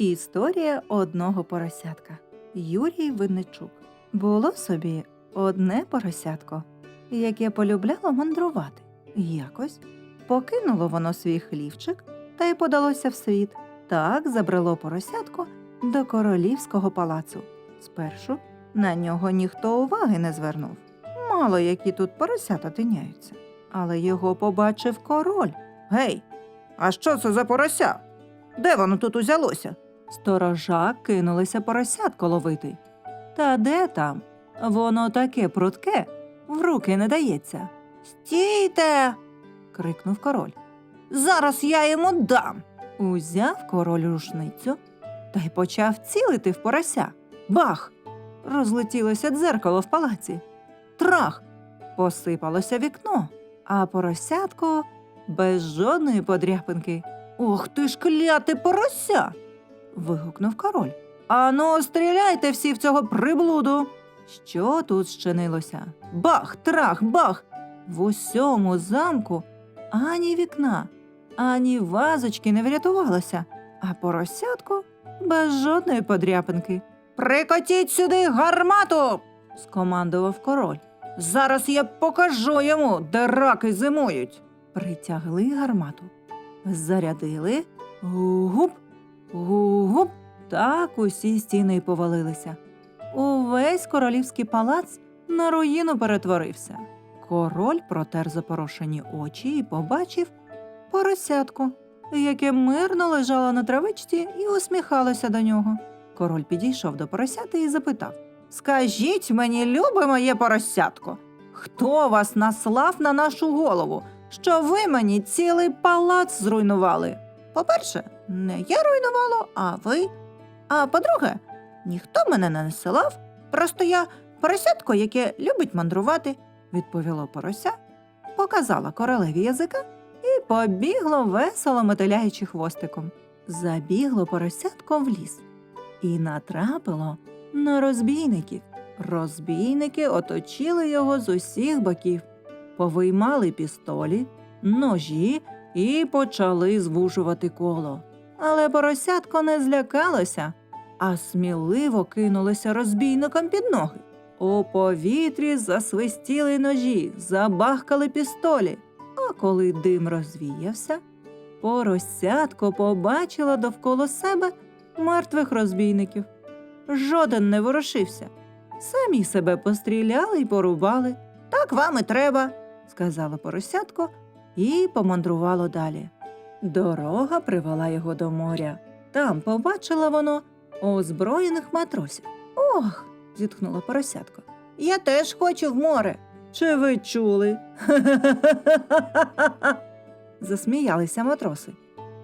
Історія одного поросятка. Юрій Винничук. Було собі одне поросятко, яке полюбляло мандрувати. Якось покинуло воно свій хлівчик та й подалося в світ. Так забрело поросятко до королівського палацу. Спершу на нього ніхто уваги не звернув. Мало які тут поросята тиняються. Але його побачив король. Гей, а що це за порося? Де воно тут узялося? Сторожа кинулися поросятко ловити. Та де там? Воно таке прудке, в руки не дається. Стійте. крикнув король. Зараз я йому дам. Узяв король рушницю та й почав цілити в порося. Бах! Розлетілося дзеркало в палаці. Трах! Посипалося вікно, а поросятко без жодної подряпинки. Ох ти ж кляте порося. Вигукнув король. Ану, стріляйте всі в цього приблуду. Що тут щинилося? Бах, трах, бах! В усьому замку ані вікна, ані вазочки не врятувалося, а поросятко без жодної подряпинки. Прикотіть сюди гармату. скомандував король. Зараз я покажу йому, де раки зимують. Притягли гармату, зарядили, гуп, гуп. Так усі стіни й повалилися. Увесь королівський палац на руїну перетворився. Король протер запорошені очі і побачив поросятку, яке мирно лежало на травичці і усміхалося до нього. Король підійшов до поросяти і запитав Скажіть мені, любе моє поросятко, хто вас наслав на нашу голову, що ви мені цілий палац зруйнували? По-перше, не я руйнувала, а ви. А по-друге, ніхто мене не насилав, просто я поросятко, яке любить мандрувати, відповіло порося, показала королеві язика і побігло весело мотиляючи хвостиком. Забігло поросятко в ліс і натрапило на розбійників. Розбійники оточили його з усіх боків, повиймали пістолі, ножі і почали звужувати коло. Але поросятко не злякалося, а сміливо кинулося розбійникам під ноги. У повітрі засвистіли ножі, забахкали пістолі. А коли дим розвіявся, поросятко побачило довкола себе мертвих розбійників. Жоден не ворушився. Самі себе постріляли й порубали. Так вам і треба, сказала поросятко і помандрувало далі. Дорога привела його до моря. Там побачила воно озброєних матросів. Ох, зітхнула поросятко. Я теж хочу в море. Чи ви чули? Засміялися матроси.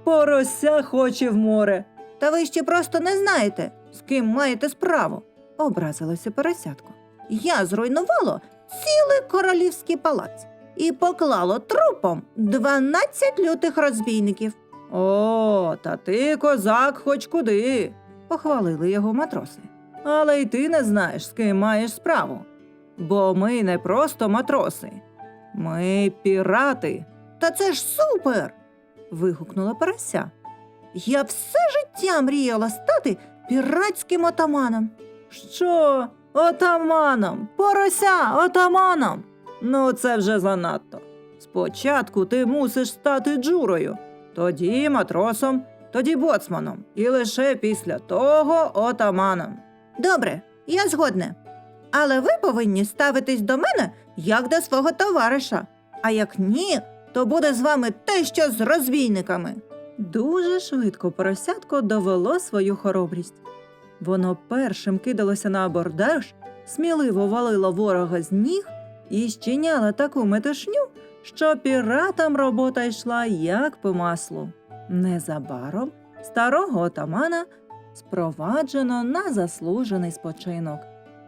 Порося хоче в море. Та ви ще просто не знаєте, з ким маєте справу, образилося поросятко. Я зруйнувало цілий королівський палац і поклало трупом дванадцять лютих розбійників. О, та ти козак хоч куди, похвалили його матроси. Але й ти не знаєш, з ким маєш справу. Бо ми не просто матроси, ми пірати. Та це ж супер. вигукнула порося. Я все життя мріяла стати піратським отаманом. Що? Отаманом? Порося отаманом? Ну, це вже занадто. Спочатку ти мусиш стати джурою, тоді матросом, тоді боцманом, і лише після того отаманом. Добре, я згодна. Але ви повинні ставитись до мене як до свого товариша. А як ні, то буде з вами те, що з розбійниками. Дуже швидко поросятко довело свою хоробрість. Воно першим кидалося на абордаж, сміливо валило ворога з ніг і щиняло таку метушню, що піратам робота йшла як по маслу. Незабаром старого отамана спроваджено на заслужений спочинок,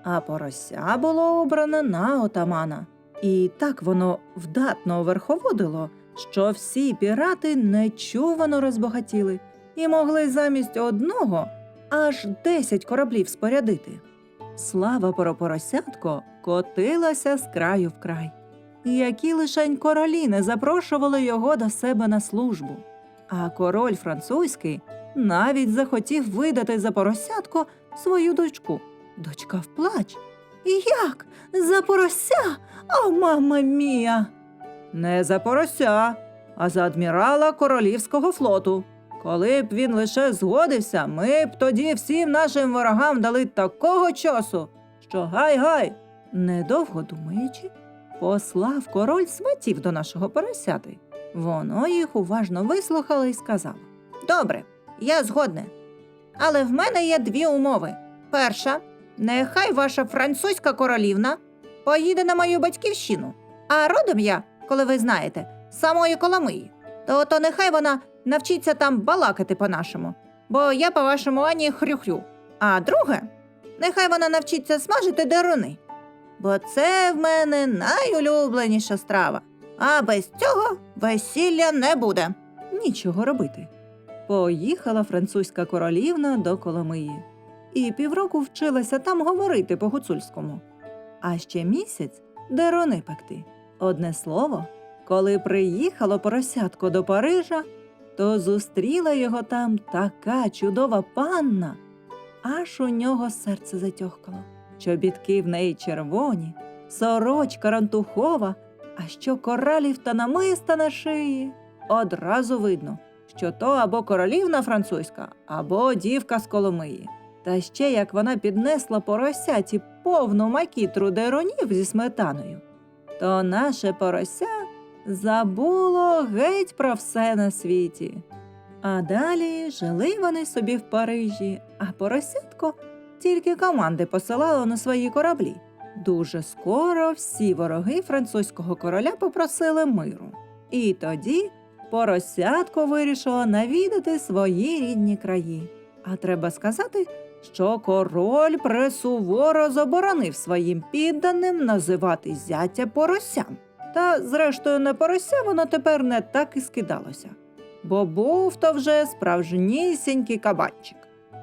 а порося було обрано на отамана. І так воно вдатно верховодило, що всі пірати нечувано розбагатіли і могли замість одного аж десять кораблів спорядити. Слава про поросятко котилася з краю в край. Які лишень королі не запрошували його до себе на службу. А король французький навіть захотів видати за поросятко свою дочку. Дочка вплач. Як? За порося? О, мама мія! Не за порося, а за адмірала королівського флоту. Коли б він лише згодився, ми б тоді всім нашим ворогам дали такого часу, що гай-гай, недовго думаючи, послав король сватів до нашого поросяти. Воно їх уважно вислухало і сказало: Добре, я згодне. Але в мене є дві умови. Перша, нехай ваша французька королівна поїде на мою батьківщину. А родом я, коли ви знаєте, самої Коломиї. То, то нехай вона навчиться там балакати по-нашому, бо я, по-вашому, ані хрюхрю. А друге, нехай вона навчиться смажити деруни, бо це в мене найулюбленіша страва. А без цього весілля не буде. Нічого робити. Поїхала французька королівна до Коломиї і півроку вчилася там говорити по гуцульському. А ще місяць дерони пекти. Одне слово, коли приїхало поросятко до Парижа, то зустріла його там така чудова панна, аж у нього серце затьохкало. Чобітки в неї червоні, сорочка рантухова, а що коралів та намиста на шиї. Одразу видно, що то або королівна французька, або дівка з Коломиї. Та ще як вона піднесла поросяті повну макітру деронів зі сметаною, то наше порося забуло геть про все на світі. А далі жили вони собі в Парижі, а поросятко тільки команди посилало на свої кораблі. Дуже скоро всі вороги французького короля попросили миру. І тоді поросятко вирішило навідати свої рідні краї. А треба сказати, що король пресуворо заборонив своїм підданим називати зятя поросям. Та, зрештою, на порося воно тепер не так і скидалося, бо був то вже справжнісінький кабанчик.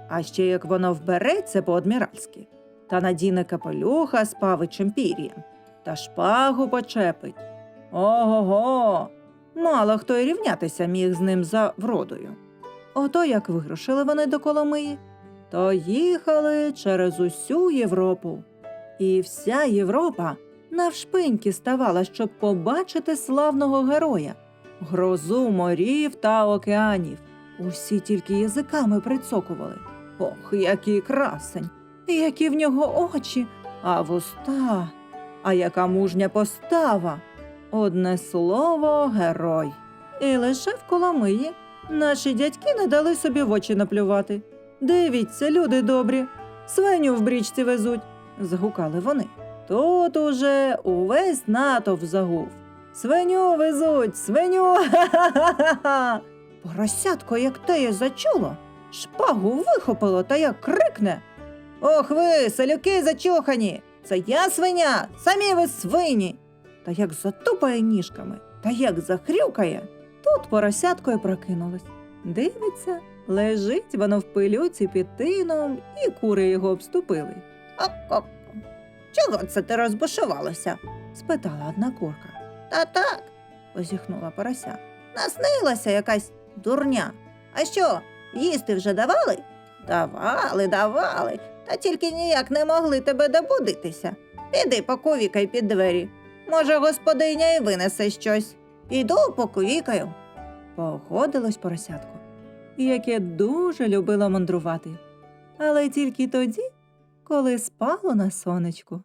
А ще як воно вбереться по-адміральськи, та надіне капелюха з павичим пір'ям, та шпагу почепить. Ого-го! Мало хто й рівнятися міг з ним за вродою. Ото як вирушили вони до Коломиї, то їхали через усю Європу. І вся Європа навшпиньки ставала, щоб побачити славного героя, грозу морів та океанів. Усі тільки язиками прицокували. Ох, який красень, які в нього очі, а вуста, а яка мужня постава. Одне слово, герой. І лише в Коломиї наші дядьки не дали собі в очі наплювати. Дивіться, люди добрі, свиню в брічці везуть, згукали вони. Тут уже увесь натовп загув. Свиню везуть, свиню. Ха-ха-ха-ха. Поросятко, як теє зачуло, шпагу вихопило та як крикне. Ох ви, селюки зачухані! Це я свиня, самі ви свині. Та як затупає ніжками, та як захрюкає. Тут поросятко й прокинулось. Дивиться, лежить воно в пилюці під тином, і кури його обступили. Ок-ок. Чого це ти розбушувалася? спитала одна курка. Та так, позіхнула порося. Наснилася якась дурня. А що, їсти вже давали? Давали, давали, та тільки ніяк не могли тебе добудитися. Піди покувікай під двері. Може, господиня і винесе щось. Іду покувікаю. Походилось поросятко, яке дуже любило мандрувати, але тільки тоді, коли спало на сонечку.